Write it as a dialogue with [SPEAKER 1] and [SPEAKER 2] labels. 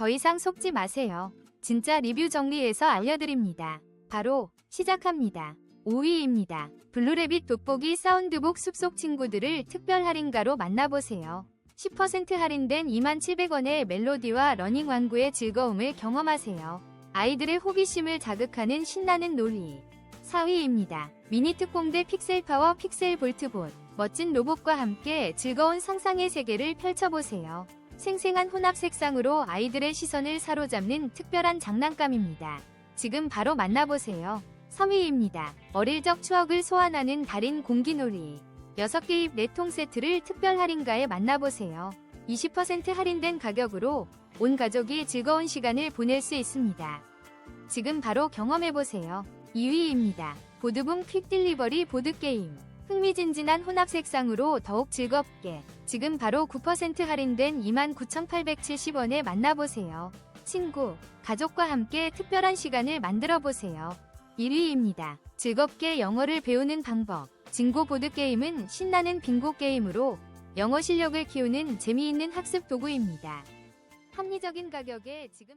[SPEAKER 1] 더 이상 속지 마세요. 진짜 리뷰 정리해서 알려드립니다. 바로 시작합니다. 5위입니다. 블루레빗 돋보기 사운드북 숲속 친구들을 특별 할인가로 만나보세요. 10% 할인된 27,000원의 멜로디와 러닝 완구의 즐거움을 경험하세요. 아이들의 호기심을 자극하는 신나는 놀이. 4위입니다. 미니 특공대 픽셀 파워 픽셀 볼트봇. 멋진 로봇과 함께 즐거운 상상의 세계를 펼쳐보세요. 생생한 혼합 색상으로 아이들의 시선을 사로잡는 특별한 장난감입니다. 지금 바로 만나보세요. 3위입니다. 어릴 적 추억을 소환하는 달인 공기놀이. 6개 입 4통 세트를 특별 할인가에 만나보세요. 20% 할인된 가격으로 온 가족이 즐거운 시간을 보낼 수 있습니다. 지금 바로 경험해보세요. 2위입니다. 보드붐 퀵 딜리버리 보드게임. 흥미진진한 혼합 색상으로 더욱 즐겁게 지금 바로 9% 할인된 29,870원에 만나보세요. 친구, 가족과 함께 특별한 시간을 만들어 보세요. 1위입니다. 즐겁게 영어를 배우는 방법. 징고 보드게임은 신나는 빙고 게임으로 영어 실력을 키우는 재미있는 학습 도구입니다. 합리적인 가격에 지금